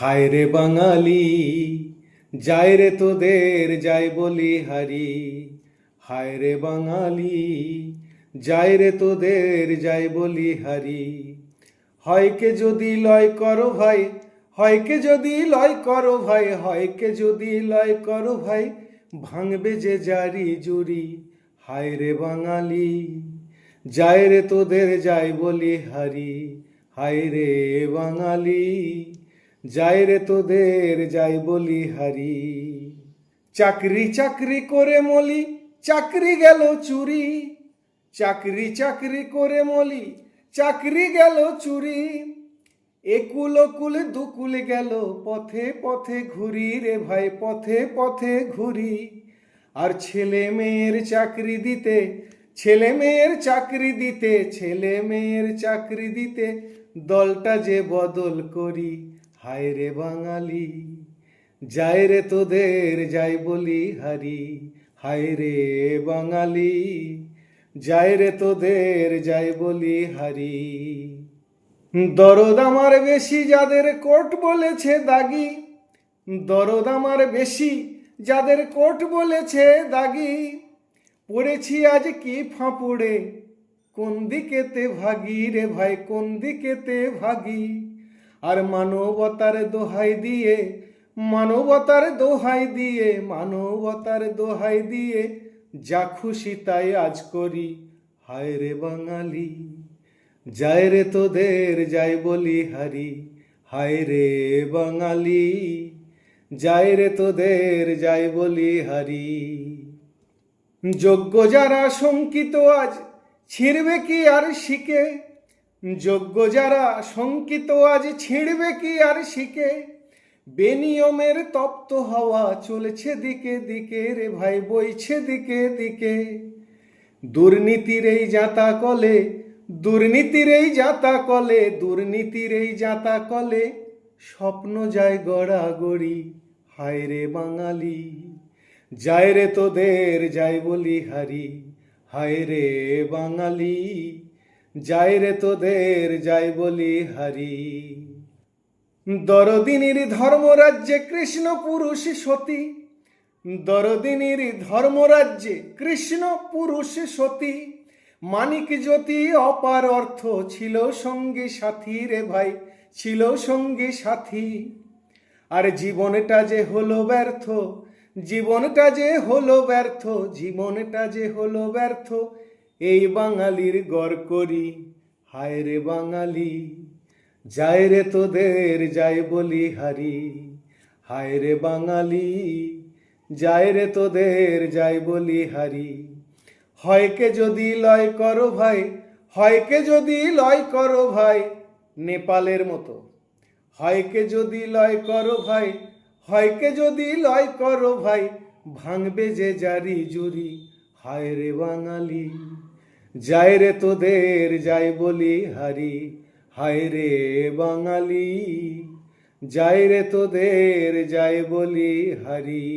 হায় রে বাঙালি যায় রে তোদের, যাই বলি হারি। হায় রে বাঙালি যায় রে তোদের, যাই বলি হারি। হয়কে যদি লয় করো ভাই, হয়কে যদি লয় করো ভাই, হয়কে যদি লয় করো ভাই, ভাঙবে যে জারি জুরি। হায় রে বাঙালি যায় রে তোদের, যাই বলি হারি। হায় রে বাঙালি যাই রে তোদের, যাই বলি হারি। চাকরি চাকরি করে মলি, চাকরি গেল চুরি। চাকরি চাকরি করে মলি, চাকরি গেল চুরি। একুল কুল দুকুল গেল পথে পথে ঘুরি রে ভাই, পথে পথে ঘুরি। আর ছেলে মেয়ের চাকরি দিতে, ছেলে মেয়ের চাকরি দিতে, ছেলে মেয়ের চাকরি দিতে দলটা যে বদল করি। হায় রে বাঙালি যায় রে তোদের যাই বলি হারি। হায় রে বাঙালি যায় রে তোদের যাই বলি হারি। দরদ আমার বেশি যাদের কোট বলেছে দাগি। দরদ আমার বেশি যাদের কোট বলেছে দাগি। পড়েছি আজ কি ফাঁপুড়ে, কোন দিকেতে ভাগি রে ভাই, কোন দিকেতে ভাগি? আর মানবতার দোহাই দিয়ে, মানবতার দোহাই দিয়ে, মানবতার দোহাই দিয়ে যা খুশি তাই আজ করি। হায় রে বাঙালি যায় রে তোদের যাই বলি হারি। হায় রে বাঙালি যায় রে তোদের যাই বলি হারি। যোগ্য যারা শঙ্কিত আজ, ছিঁড়বে কি আর শিখে? যোগ্য যারা শঙ্কিত আজ ছিঁড়বে কি আর শিখে? বেনিয়মের তপ্ত হাওয়া চলেছে দিকে দিকে রে ভাই, বইছে দিকে দিকে। দুর্নীতির এই জাতা কলে, দুর্নীতির এই জাতা কলে, দুর্নীতির এই জাতা কলে, স্বপ্ন যায় গড়াগড়ি, হায় রে বাঙালি। যায় রে তোদের যাই বলি হারি, হায় রে বাঙালি। যায় রে তোদের, যাই বলি হারি। দরদিনীর ধর্মরাজ্যে কৃষ্ণ পুরুষ সতী। দরদিনীর ধর্মরাজ্যে কৃষ্ণ পুরুষ সতী। মানিক জ্যোতি অপার অর্থ ছিল সঙ্গী সাথী রে ভাই, ছিল সঙ্গী সাথী। আর জীবনটা যে হলো ব্যর্থ, জীবনটা যে হলো ব্যর্থ, জীবনটা যে হলো ব্যর্থ এই বাঙালির গড় করি। হায় রে বাঙালি যায় রে তোদের, যাই বলি হারি। হায় রে বাঙালি যায় রে তোদের, যাই বলি হারি। হয়কে যদি লয় করো ভাই হয়কে যদি লয় করো ভাই, নেপালের মতো। হয়কে যদি লয় করো ভাই হয়কে যদি লয় করো ভাই, ভাঙবে যে জারি জুরি। হায় রে বাঙালি যায় রে তোদের, যাই বলি হারি, হায় রে বাঙালি, যাই রে তোদের, যাই বলি হারি।